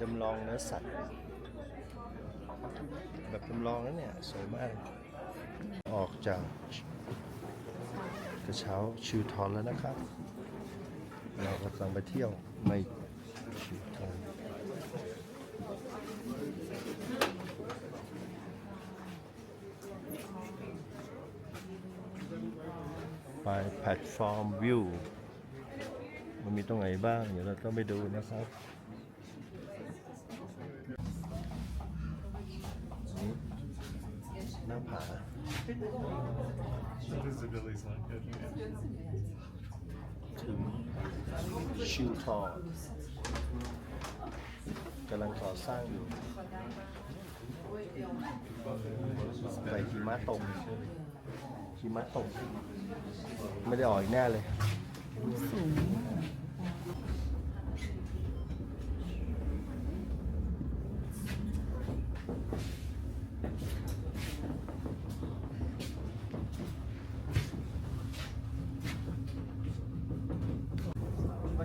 จำลองเนื้อสัตว์แบบจำลองนั้นเนี่ยสวยมาก ออกจากกระเช้าชิวทอนแล้วนะครับ เรากำลังไปเที่ยวในชิวทอน ไปแพลตฟอร์มวิวมันมีตรงไหนบ้าง เดี๋ยวเราต้องไปดูนะครับนี่หน้าผา Visibility's not good. ถึงชิวทองกำลังก่อสร้างอยู่ไปหิมะตก หิมะตก ไม่ได้ออกอีกแน่เลย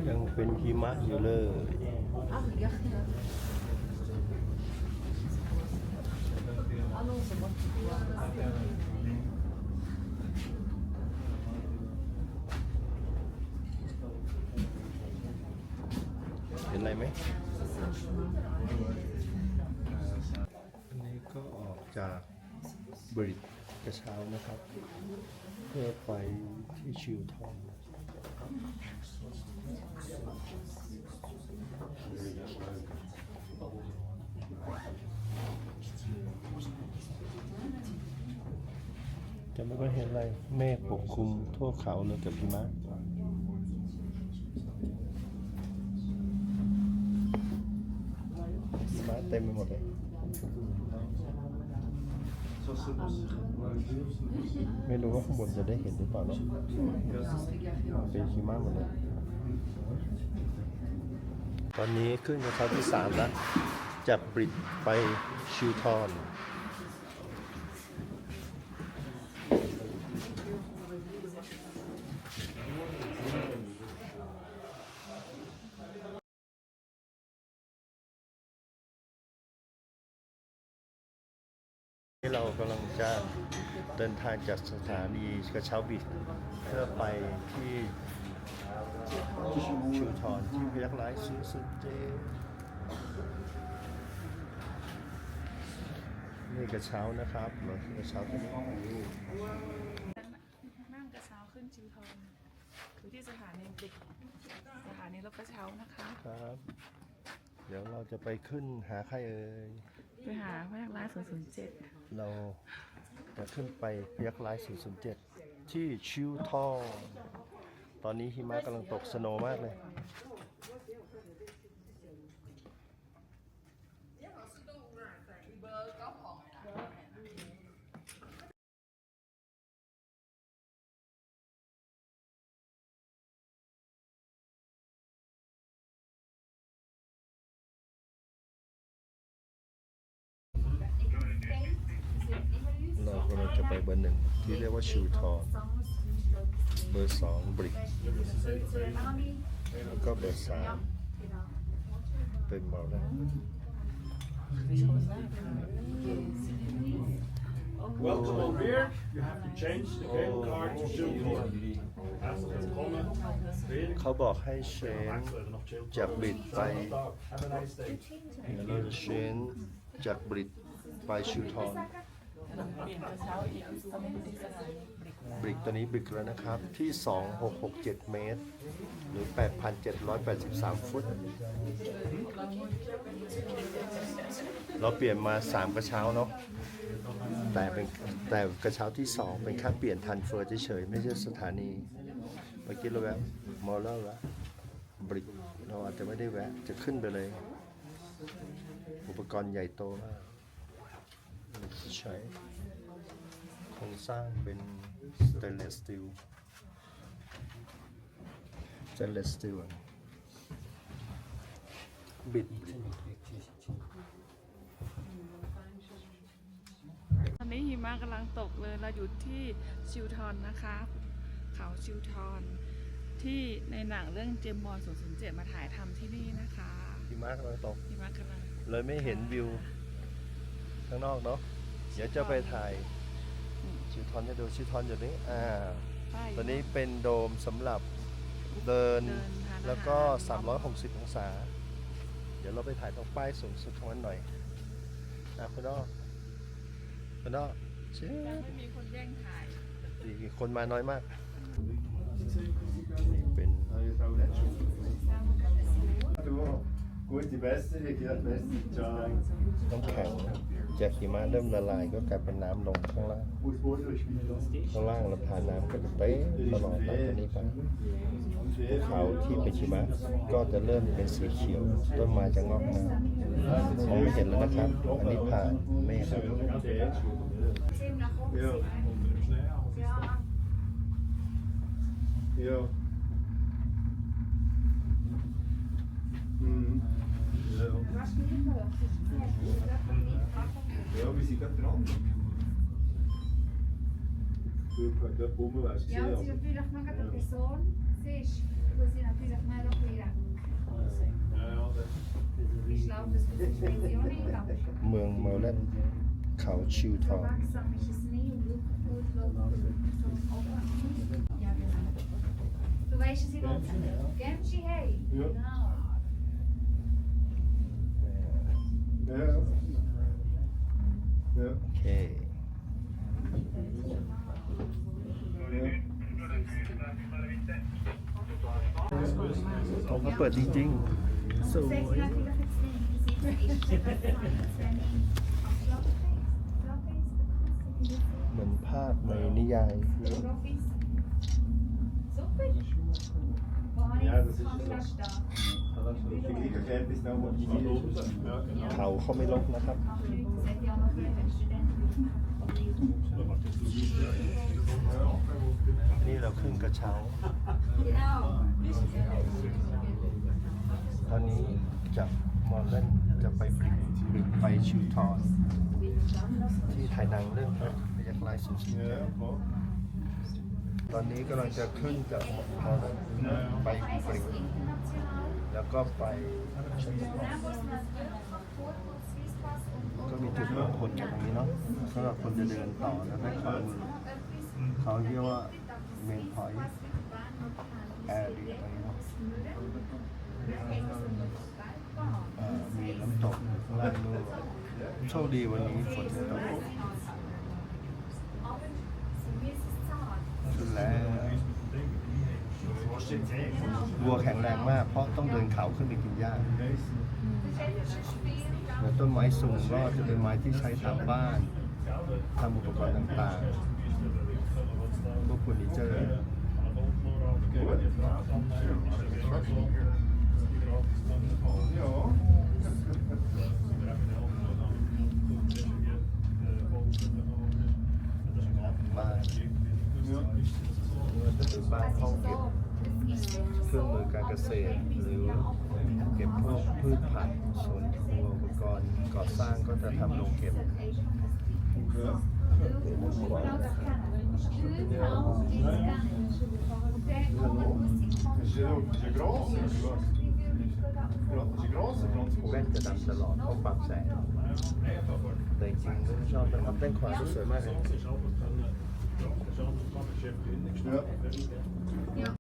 ยังเป็นหิมะอยู่เลยเห็น อะไรไหมอันนี้ก็ออกจากบริดกระเช้านะครับ เพื่อไปที่ชิวทองจะไม่ค่อยเห็นอะไรเมฆปกคลุมทั่วเขาเลยกับหิมะหิมะ เต็มไปหมดเลยไม่รู้ว่าข้างบนจะได้เห็นหรือเปล่าเนาะเป็นหิมะหมดเลย ตอนนี้ขึ้นกระเช้าที่สามแล้วจากบริดไปชิวทอนเรากำลัง จะเดินทางจากสถานีกระเช้าบิดเพื่อไปที่ชูทอนที่พยักร้ายสุสุดเจนี่กระเช้านะครับรถกระเช้าตัวนี้นั่งกระเช้าขึ้นชิวทอนคือที่สถานีติดสถานีรถกระเช้านะคะครับ เดี๋ยวเราจะไปขึ้นหาใครเอ่ยไปหาพยักร้ายศูนย์ศูนย์ เราจะขึ้นไปพยักร้าย 407 ที่ชิวทอง ตอนนี้หิมะกำลังตกสโนว์มากเลย เรากำลัง จะไปเบอร์หนึ่งที่เรียกว่าชิวทองเบอร์สองบริกแล้วก็เบอร์สามเป็นเมาแล้ว Welcome on board. You have to change the game card to Shilton. Herzlich willkommen. Wenig. เขาบอกให้เชน Wechseln nach Shilton. จากบริดไป Have a nice day. เราจะเชนจากบริดไปชิวทอง เปลี่ยนกระเช้าอีกตอนนี้อยู่ที่สถานีบริกบริกตอนนี้บริกแล้วนะครับที่ 2667 เมตร หรือ 8,783 ฟุต เราเปลี่ยนมา 3 กระเช้าเนาะแต่เป็นแต่กระเช้าที่ 2 เป็นค่าเปลี่ยนทันเฟอร์เฉยๆไม่ใช่สถานี เมื่อกี้เราแวะมอลล์แล้วบริกเราอาจจะไม่ได้แวะจะขึ้นไปเลย อุปกรณ์ใหญ่โตมาก ใช้โครงสร้างเป็นสเตนเลสสตีลสเตนเลสสตีลบิดตอนนี้หิมะกำลังตกเลย เราอยู่ที่ชิวทอนนะคะเขาชิวทอนที่ในหนังเรื่องเจมส์บอล007 มาถ่ายทำที่นี่นะคะหิมะกำลังตกหิมะกำลังเลยไม่เห็นวิวข้างนอกเนาะ เดี๋ยวจะไปถ่ายอืมชิวทอนจะดูชิวทอนอยู่นี้อ่าป้ายตัวนี้เป็นโดมสำหรับเดินเดินทานอาหารแล้วก็ 360 องศา เดี๋ยวเราไปถ่ายตรงป้ายสูงสุดของมันหน่อยอะคุณนอกคุณนอกเชื่อยังไม่มีคนแย่งถ่ายดีคนมาน้อยมากนี่เป็น Gute Besserung, ja, merci, ciao. น้ำแข็งจากหิมะเริ่มละลายก็กลายเป็นน้ำลงข้างล่าง Aus Boden ist wieder ข้างล่างเราผ่านน้ำก็จะเต้ตลอดหลังจากนี้ไปเขาที่เป็นหิมะก็จะเริ่มเป็นสีเขียว ต้นไม้จะงอกงามมองไม่เห็นแล้วนะครับ อันนี้ผ่านเมฆแล้ว Ja. Ja. Ja. Ja, wir sind gerade dran. Du, der Bummel weißt du, Ja, und sie natürlich noch eine Person siehst, wo sie natürlich noch ein bisschen Ja, ja, das wie schlau das ist, wenn sie auch nicht haben. เมืองเมลเลนเขาชิวท So อง langsam ist es nie und wirklich gut läuft so oben. Ja, genau. Du weißt, sie will Gemschi haben. Ja. Genau. Ja. Ja. โอเคผมก็เปิดจริงๆสวยเหมือนภาพในนิยาย Ja. สิ่งที่จะแชร์พิสนาหมเขาาไม่ลบนะครับ นี่เราขึ้นกระเช้า ตอนนี้จะมอลเล่นจะไปปริไปชิวทอนที่ถ่ายหนังเรื่องพระยักษ์ลายสุดที่ ตอนนี้กำลังจะขึ้นจากมอลเลนไปกริกแล้วก็ไปก็มีจุดมงคลกันตรงนี้เนาะสำหรับคนจะเดินต่อแล้วให้เขาเขาเรียกว่าเมนพอยต์แอร์ดีตรงนี้เนาะเมีน้ำตกข้างล่างด้วยโชคดีวันนี้ฝนไม่ตก Aber sie müssen es zahlen. ขึ้นแล้ว วัวแข็งแรงมาก เพราะต้องเดินเขาขึ้นไปกินหญ้าแล้วต้นไม้สูงก็จะเป็นไม้ที่ใช้ทำบ้านทำอุปกรณ์ต่างๆพวกเฟอร์นิเจอร์ Ja. บ้านจะเป็นบ้านห้องเก็บ เครื่องมือการเกษตร หรือเก็บพวกพืชผักสวนครัวอุปกรณ์ก่อสร้างก็จะทำโรงเก็บแว่นจะดำตลอดเพราะปรับแสงแต่จริงๆชอบนะครับแว่นขวาสวยมากเลย